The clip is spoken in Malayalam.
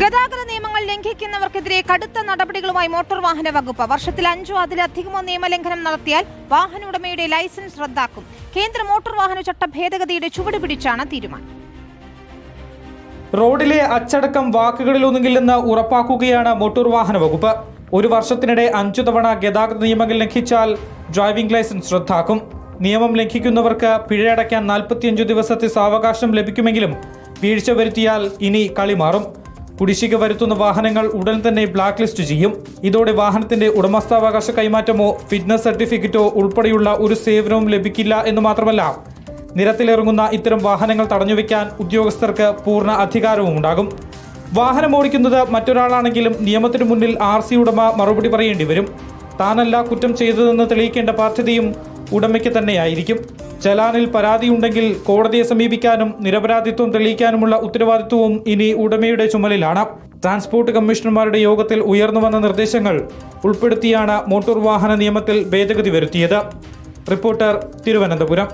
ഗതാഗത നിയമങ്ങൾ ലംഘിക്കുന്നവർക്കെതിരെ കടുത്ത നടപടികളുമായി മോട്ടോർ വാഹന വകുപ്പ് വർഷത്തിൽ അഞ്ചോ അതിലധികമോ നിയമലംഘനം നടത്തിയാൽ വാഹന ഉടമയുടെ ലൈസൻസ് റദ്ദാക്കും. കേന്ദ്ര മോട്ടോർ വാഹന ചട്ട ഭേദഗതിയുടെ ചുവട് പിടിച്ചാണ് തീരുമാനം. റോഡിലെ അച്ചടക്കം വാക്കുകളിലൊന്നുകില്ലെന്ന് ഉറപ്പാക്കുകയാണ് മോട്ടോർ വാഹന വകുപ്പ്. ഒരു വർഷത്തിനിടെ അഞ്ചു തവണ ഗതാഗത നിയമങ്ങൾ ലംഘിച്ചാൽ ഡ്രൈവിംഗ് ലൈസൻസ് റദ്ദാക്കും. നിയമം ലംഘിക്കുന്നവർക്ക് പിഴയടയ്ക്കാൻ നാൽപ്പത്തിയഞ്ചു ദിവസത്തെ സാവകാശം ലഭിക്കുമെങ്കിലും വീഴ്ച വരുത്തിയാൽ ഇനി കളി മാറും. കുടിശ്ശിക വരുത്തുന്ന വാഹനങ്ങൾ ഉടൻ തന്നെ ബ്ലാക്ക് ലിസ്റ്റ് ചെയ്യും. ഇതോടെ വാഹനത്തിന്റെ ഉടമസ്ഥാവകാശ കൈമാറ്റമോ ഫിറ്റ്നസ് സർട്ടിഫിക്കറ്റോ ഉൾപ്പെടെയുള്ള ഒരു സേവനവും ലഭിക്കില്ല എന്ന് മാത്രമല്ല നിരത്തിലിറങ്ങുന്ന ഇത്തരം വാഹനങ്ങൾ തടഞ്ഞുവെക്കാൻ ഉദ്യോഗസ്ഥർക്ക് പൂർണ അധികാരവും ഉണ്ടാകും. വാഹനം ഓടിക്കുന്നത് മറ്റൊരാളാണെങ്കിലും നിയമത്തിനു മുന്നിൽ ആർ സി ഉടമ മറുപടി പറയേണ്ടി വരും. താനല്ല കുറ്റം ചെയ്തതെന്ന് തെളിയിക്കേണ്ട ബാധ്യതയും ഉടമയ്ക്ക് തന്നെയായിരിക്കും. ചലാനിൽ പരാതിയുണ്ടെങ്കിൽ കോടതിയെ സമീപിക്കാനും നിരപരാധിത്വം തെളിയിക്കാനുമുള്ള ഉത്തരവാദിത്വവും ഇനി ഉടമയുടെ ചുമലിലാണ്. ട്രാൻസ്പോർട്ട് കമ്മീഷണർമാരുടെ യോഗത്തിൽ ഉയർന്നുവന്ന നിർദ്ദേശങ്ങൾ ഉൾപ്പെടുത്തിയാണ് മോട്ടോർ വാഹന നിയമത്തിൽ ഭേദഗതി വരുത്തിയത്. റിപ്പോർട്ടർ തിരുവനന്തപുരം.